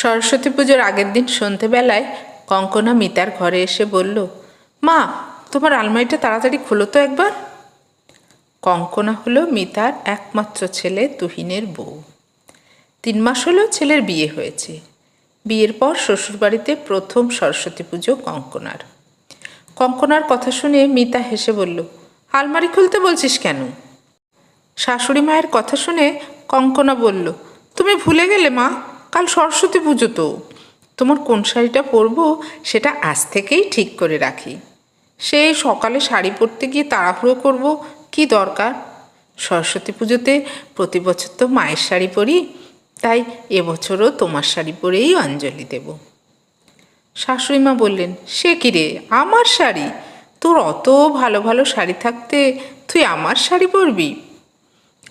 সরস্বতী পুজোর আগের দিন সন্ধেবেলায় কঙ্কনা মিতার ঘরে এসে বলল, মা, তোমার আলমারিটা তাড়াতাড়ি খোলো তো একবার। কঙ্কনা হলো মিতার একমাত্র ছেলে তুহিনের বউ। তিন মাস হলো ছেলের বিয়ে হয়েছে। বিয়ের পর শ্বশুরবাড়িতে প্রথম সরস্বতী পুজো কঙ্কনার। কঙ্কনার কথা শুনে মিতা হেসে বলল, আলমারি খুলতে বলছিস কেন? শাশুড়ি মায়ের কথা শুনে কঙ্কনা বলল, তুমি ভুলে গেলে, মা। কাল সরস্বতী পুজো তো। তোমার কোন শাড়িটা পরবো সেটা আজ থেকেই ঠিক করে রাখি। সেই সকালে শাড়ি পরতে গিয়ে তাড়াহুড়ো করব, কি দরকার? সরস্বতী পুজোতে প্রতি বছর তো মায়ের শাড়ি পরি, তাই এবছরও তোমার শাড়ি পরেই অঞ্জলি দেব। শাশুড়ি মা বললেন, সে কি রে, আমার শাড়ি? তোর অত ভালো ভালো শাড়ি থাকতে তুই আমার শাড়ি পরবি?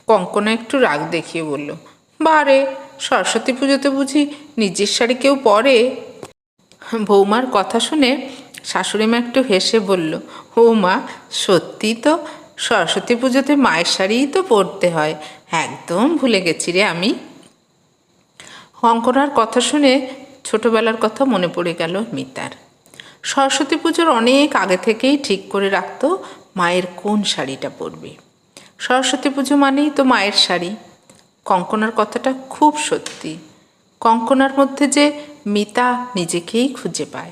কঙ্কনা একটু রাগ দেখিয়ে বলল, বারে সরস্বতী পুজোতে বুঝি নিজের শাড়ি কেউ পরে? বৌমার কথা শুনে শাশুড়ি মা একটু হেসে বলল ও মা সত্যি তো সরস্বতী পুজোতে মায়ের শাড়িই তো পরতে হয়। একদম ভুলে গেছি রে আমি। কঙ্কনার কথা শুনে ছোটবেলার কথা মনে পড়ে গেল মিতার। সরস্বতী পুজোর অনেক আগে থেকেই ঠিক করে রাখতো মায়ের কোন শাড়িটা পরবে। সরস্বতী পুজো মানেই তো মায়ের শাড়ি। কঙ্কনার কথাটা খুব সত্যি। কঙ্কনার মধ্যে যে মিতা নিজেকেই খুঁজে পায়।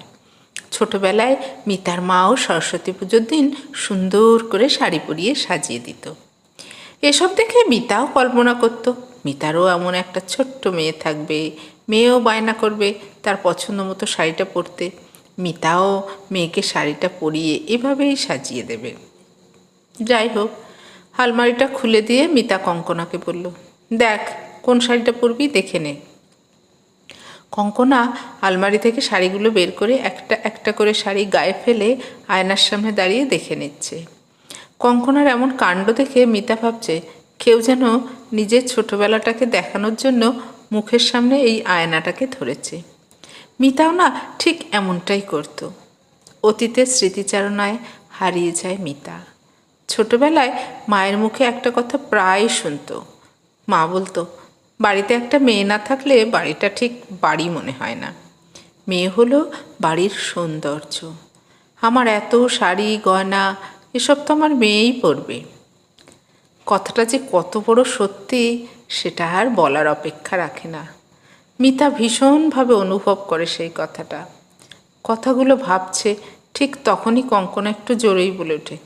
ছোটবেলায় মিতার মাও সরস্বতী পুজোর দিন সুন্দর করে শাড়ি পরিয়ে সাজিয়ে দিত। এসব দেখে মিতাও কল্পনা করত, মিতারও এমন একটা ছোট্ট মেয়ে থাকবে, মেয়েও বায়না করবে তার পছন্দ মতো শাড়িটা পরতে। মিতাও মেয়েকে শাড়িটা পরিয়ে এভাবেই সাজিয়ে দেবে। যাই হোক, আলমারিটা খুলে দিয়ে মিতা কঙ্কনাকে বলল দেখ, কোন শাড়িটা পরবি দেখে নে। কঙ্কনা আলমারি থেকে শাড়িগুলো বের করে একটা একটা করে শাড়ি গায়ে ফেলে আয়নার সামনে দাঁড়িয়ে দেখে নিচ্ছে। কঙ্কনার এমন কাণ্ড দেখে মিতা ভাবছে, কেউ যেন নিজের ছোটবেলাটাকে দেখানোর জন্য মুখের সামনে এই আয়নাটাকে ধরেছে। মিতাও না ঠিক এমনটাই করত। অতীতের স্মৃতিচারণায় হারিয়ে যায় মিতা। ছোটবেলায় মায়ের মুখে একটা কথা প্রায় শুনতো। মা বলতো, বাড়িতে একটা মেয়ে না থাকলে বাড়িটা ঠিক বাড়ি মনে হয় না। মেয়ে হলো বাড়ির সৌন্দর্য। আমার এত শাড়ি, গয়না, এসব তো আমার মেয়েই পরবে। কথাটা যে কত বড় সত্যি, সেটা আর বলার অপেক্ষা রাখে না। মিতা ভীষণভাবে অনুভব করে সেই কথাটা। কথাগুলো ভাবছে, ঠিক তখনই কঙ্কনা একটু জোরেই বলে ওঠে,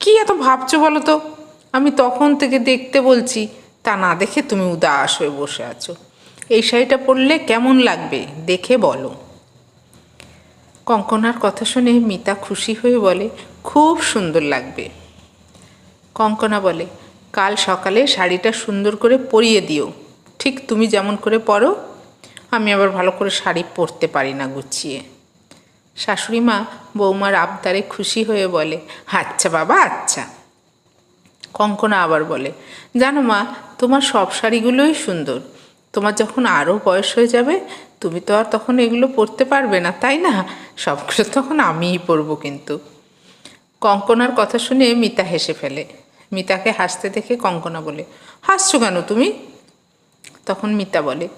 কি এত ভাবছ বলো তো? আমি তখন থেকে দেখতে বলছি তা না দেখে তুমি উদাস হয়ে বসে আছো। এই শাড়িটা পরলে কেমন লাগবে দেখে বলো। কঙ্কনার কথা শুনে মিতা খুশি হয়ে বলে, খুব সুন্দর লাগবে। কঙ্কনা বলে, কাল সকালে শাড়িটা সুন্দর করে পরিয়ে দিও। ঠিক তুমি যেমন করে পরো, আমি আবার ভালো করে শাড়ি পরতে পারি না গুছিয়ে। শাশুড়ি মা বৌমার আবদারে খুশি হয়ে বলে আচ্ছা বাবা আচ্ছা। কঙ্কনা আবার বলে, জানো মা, তোমার সব শাড়িগুলোই সুন্দর। তোমার যখন আরও বয়স হয়ে যাবে, তুমি তো আর তখন এগুলো পরতে পারবে না, তাই না? সবগুলো তখন আমিই পরবো কিন্তু। কঙ্কনার কথা শুনে মিতা হেসে ফেলে। মিতাকে হাসতে দেখে কঙ্কনা বলে, হাসছো কেন তুমি? তখন মিতা বলে,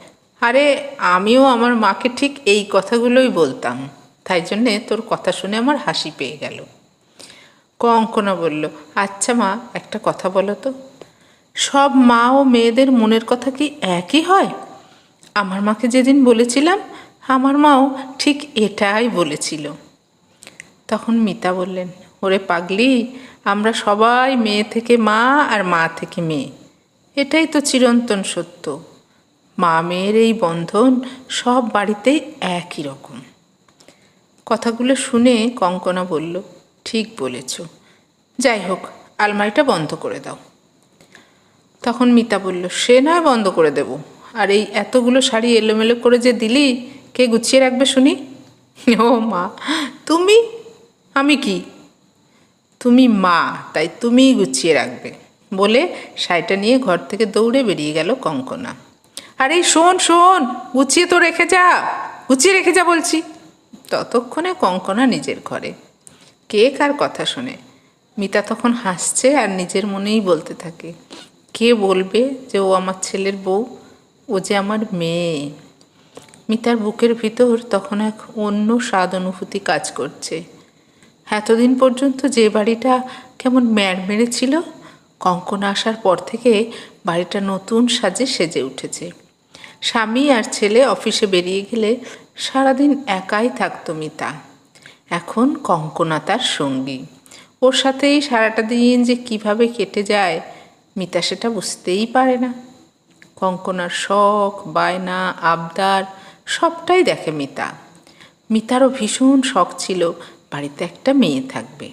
আরে, আমিও আমার মাকে ঠিক এই কথাগুলোই বলতাম। তাই জন্যে তোর কথা শুনে আমার হাসি পেয়ে গেল। কঙ্কনা বলল আচ্ছা মা, একটা কথা বলো তো। সব মা ও মেয়েদের মনের কথা কি একই হয়? আমার মাকে যেদিন বলেছিলাম, আমার মাও ঠিক এটাই বলেছিল। তখন মিতা বললেন, ওরে পাগলি, আমরা সবাই মেয়ে থেকে মা আর মা থেকে মেয়ে। এটাই তো চিরন্তন সত্য। মা মেয়ের এই বন্ধন সব বাড়িতেই একই রকম। কথাগুলো শুনে কঙ্কনা বলল, ঠিক বলেছ। যাই হোক, আলমারিটা বন্ধ করে দাও। তখন মিতা বলল, সে নয় বন্ধ করে দেব। আর এই এতগুলো শাড়ি এলোমেলো করে যে দিলি, কে গুছিয়ে রাখবে শুনি? ও মা, তুমি? আমি কি? তুমি মা, তাই তুমিই গুছিয়ে রাখবে। বলে শাড়িটা নিয়ে ঘর থেকে দৌড়ে বেরিয়ে গেল কঙ্কনা। আরে শোন শোন, গুছিয়ে তো রেখে যা, গুছিয়ে রেখে যা বলছি। ততক্ষণে কঙ্কনা নিজের ঘরে। কে কার কথা শোনে? মিতা তখন হাসছে আর নিজের মনেই বলতে থাকে, কে বলবে যে ও আমার ছেলের বউ? ও যে আমার মেয়ে। মিতার বুকের ভিতর তখন এক অন্য স্বাদ অনুভূতি কাজ করছে। এতদিন পর্যন্ত যে বাড়িটা কেমন ম্যাড় মেরেছিল কঙ্কনা আসার পর থেকে বাড়িটা নতুন সাজে সেজে উঠেছে। স্বামী আর ছেলে অফিসে বেরিয়ে গেলে সারাদিন একাই থাকতো মিতা। এখন কঙ্কনা তার সঙ্গী। ওর সাথেই সারাটা দিন যে কীভাবে কেটে যায়, মিতা সেটা বুঝতেই পারে না। কঙ্কনার শখ, বায়না, আবদার, সবটাই দেখে মিতা। মিতারও ভীষণ শখ ছিল বাড়িতে একটা মেয়ে থাকবে।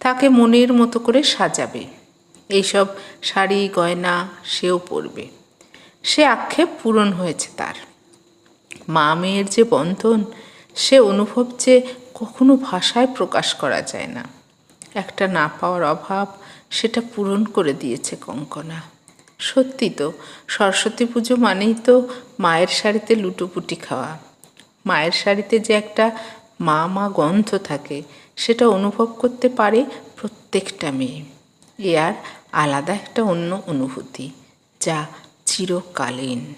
তাকে মনের মতো করে সাজাবে। এইসব শাড়ি, গয়না সেও পরবে। সে আক্ষেপ পূরণ হয়েছে তার। মা মেয়ের যে বন্ধন, সে অনুভব যে কখনো ভাষায় প্রকাশ করা যায় না। একটা না পাওয়ার অভাব সেটা পূরণ করে দিয়েছে কঙ্কনা। সত্যি তো, সরস্বতী পুজো মানেই তো মায়ের শাড়িতে লুটোপুটি খাওয়া। মায়ের শাড়িতে যে একটা মা মা গন্ধ থাকে, সেটা অনুভব করতে পারে প্রত্যেকটা মেয়ে। এ আর আলাদা একটা অন্য অনুভূতি, যা চিরকালীন।